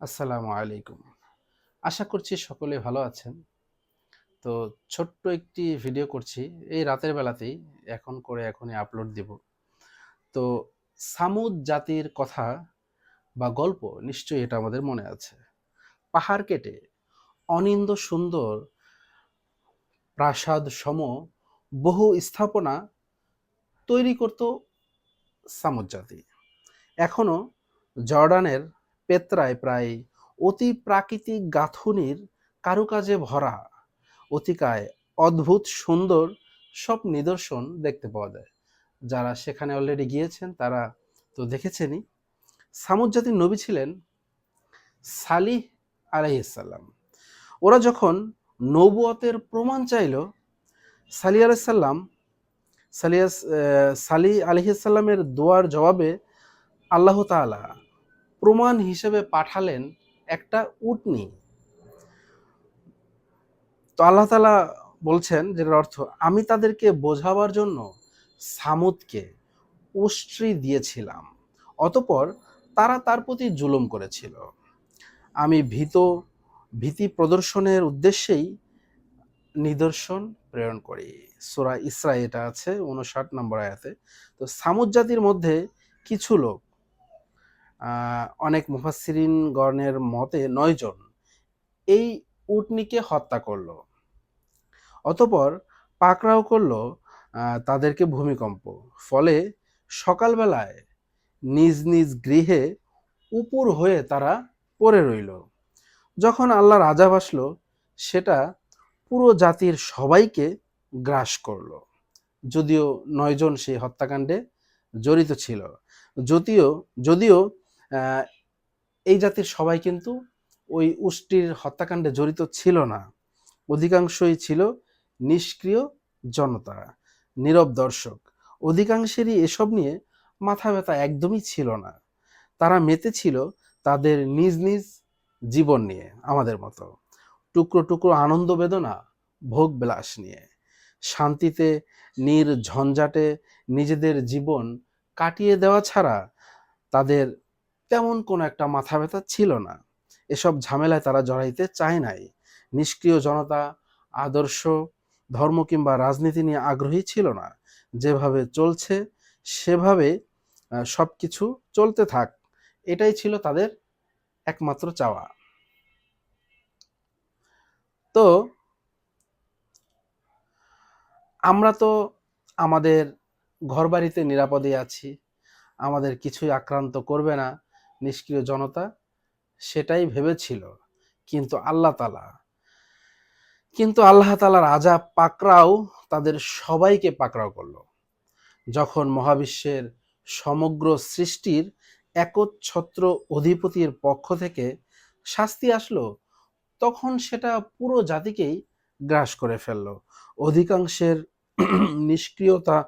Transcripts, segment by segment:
আসসালামু আলাইকুম। আশা করছি সকলে ভালো আছেন। তো ছোট্ট একটি ভিডিও করছি। এই রাতের বেলাতেই এখন করে এখনই আপলোড দিব। তো সামুদ জাতির কথা বা গল্প নিশ্চয়ই এটা আমাদের মনে আছে। পাহাড় কেটে অনিন্দ সুন্দর প্রাসাদ সম বহু স্থাপনা তৈরি করত সামুদ জাতি। এখনও জর্ডানের পেত্রায় প্রায় অতি প্রাকৃতিক গাঁথুনির কারুকাজে ভরা অতিকায় অদ্ভুত সুন্দর সব নিদর্শন দেখতে পাওয়া যায়। যারা সেখানে অলরেডি গিয়েছেন, তারা তো দেখেছেনই। সামুদ জাতির নবী ছিলেন সালিহ আলাইসাল্লাম ওরা যখন নবুয়তের প্রমাণ চাইল সালি আলাইসাল্লাম সালিয়াস সালি আলহিসাল্লামের দোয়ার জবাবে আল্লাহ তাআলা প্রমাণ হিসেবে পাঠালেন একটা উটনি। তো আল্লাহ তালা বলছেন, যেটার অর্থ, আমি তাদেরকে বোঝাবার জন্য সামুদকে উষ্ট্রি দিয়েছিলাম, অতপর তারা তার প্রতি জুলুম করেছিল। আমি ভীত, ভীতি প্রদর্শনের উদ্দেশ্যেই নিদর্শন প্রেরণ করি। সুরা ইসরা এটা আছে, উনষাট নম্বর আয়াতে। তো সামুদ জাতির মধ্যে কিছু লোক অনেক মুফাসিরিন গণের মতে নয়জন এই উটনিকে হত্যা করল। অতপর পাকড়াও করল তাদেরকে ভূমিকম্প। ফলে সকালবেলায় নিজ নিজ গৃহে উপুর হয়ে তারা পড়ে রইল। যখন আল্লাহর আজাব আসলো সেটা পুরো জাতির সবাইকে গ্রাস করল। যদিও নয়জন সেই হত্যাকাণ্ডে জড়িত ছিল। যদিও যদিও এই জাতির সবাই কিন্তু ওই উষ্টির হত্যাকাণ্ডে জড়িত ছিল না। অধিকাংশই ছিল নিষ্ক্রিয় জনতা, নীরব দর্শক। অধিকাংশেরই এসব নিয়ে মাথা ব্যথা একদমই ছিল না। তারা মেতে ছিল তাদের নিজ নিজ জীবন নিয়ে আমাদের মতো। টুকরো টুকরো আনন্দ বেদনা, ভোগ বিলাস নিয়ে। শান্তিতে নির ঝঞ্ঝাটে নিজেদের জীবন কাটিয়ে দেওয়া ছাড়া তাদের তেমন কোনো একটা মাথা ব্যথা ছিল না। এসব ঝামেলায় তারা জড়াইতে চায় নাই। নিষ্ক্রিয় জনতা, আদর্শ, ধর্ম কিংবা রাজনীতি নিয়ে আগ্রহী ছিল না। যেভাবে চলছে, সেভাবে সব কিছু চলতে থাক। এটাই ছিল তাদের একমাত্র চাওয়া। তো, আমরা তো আমাদের ঘরবাড়িতে নিরাপদে আছি। আমাদের কিছুই আক্রান্ত করবে না। নিষ্ক্রিয় জনতা সেটাই ভেবেছিল। কিন্তু আল্লাহ তালা, কিন্তু আল্লাহ তালার আজাব পাকড়াও তাদের সবাইকে পাকড়াও করল। যখন মহাবিশ্বের সমগ্র সৃষ্টির একচ্ছত্র অধিপতির পক্ষ থেকে শাস্তি আসলো, তখন সেটা পুরো জাতিকেই গ্রাস করে ফেলল। অধিকাংশের নিষ্ক্রিয়তা,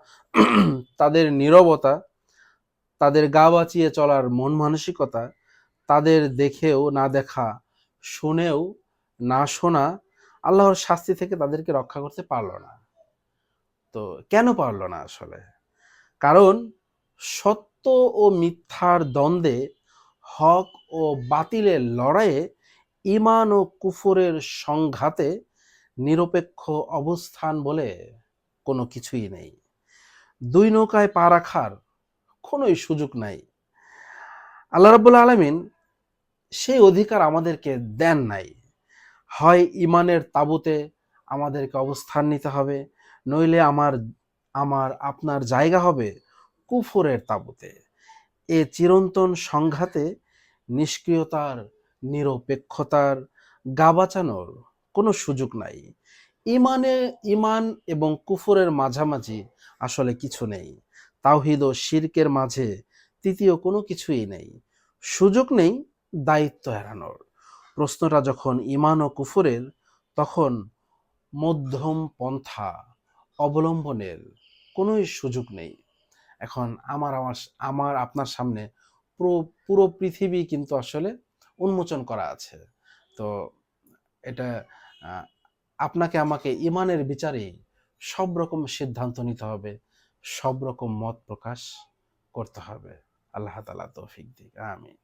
তাদের নীরবতা তাদের গা বাঁচিয়ে চলার মন মানসিকতা তাদের দেখেও না দেখা, শুনেও না শোনা আল্লাহর শাস্তি থেকে তাদেরকে রক্ষা করতে পারল না। তো কেন পারল না আসলে? কারণ সত্য ও মিথ্যার দ্বন্দ্বে, হক ও বাতিলের লড়াইয়ে ইমান ও কুফরের সংঘাতে নিরপেক্ষ অবস্থান বলে কোনো কিছুই নেই। দুই নৌকায় পা রাখার কোনোই সুযোগ নাই। আল্লাহ রাবুল আলমিন সেই অধিকার আমাদেরকে দেন নাই। হয় ইমানের তাবুতে আমাদেরকে অবস্থান নিতে হবে, নইলে আমার আমার, আপনার জায়গা হবে কুফরের তাবুতে। এ চিরন্তন সংঘাতে নিষ্ক্রিয়তার, নিরপেক্ষতার গা বাঁচানোর কোনো সুযোগ নাই। ইমানে ইমান এবং কুফরের মাঝামাঝি আসলে কিছু নেই। তাওহিদ ও শিরকের মাঝে তৃতীয় কোনো কিছুই নেই। সুযোগ নেই দায়িত্ব এড়ানোর। প্রশ্নটা যখন ইমান ও কুফুরের, তখন মধ্যম পন্থা অবলম্বনের কোনোই সুযোগ নেই। এখন আমার আমার আমার আপনার সামনে পুরো পুরো পৃথিবী কিন্তু আসলে উন্মোচন করা আছে। তো এটা আপনাকে আমাকে ইমানের বিচারে সব রকম সিদ্ধান্ত নিতে হবে। সব রকম মত প্রকাশ করতে হবে। আল্লাহ তালা তৌফিক দিক। আমিন।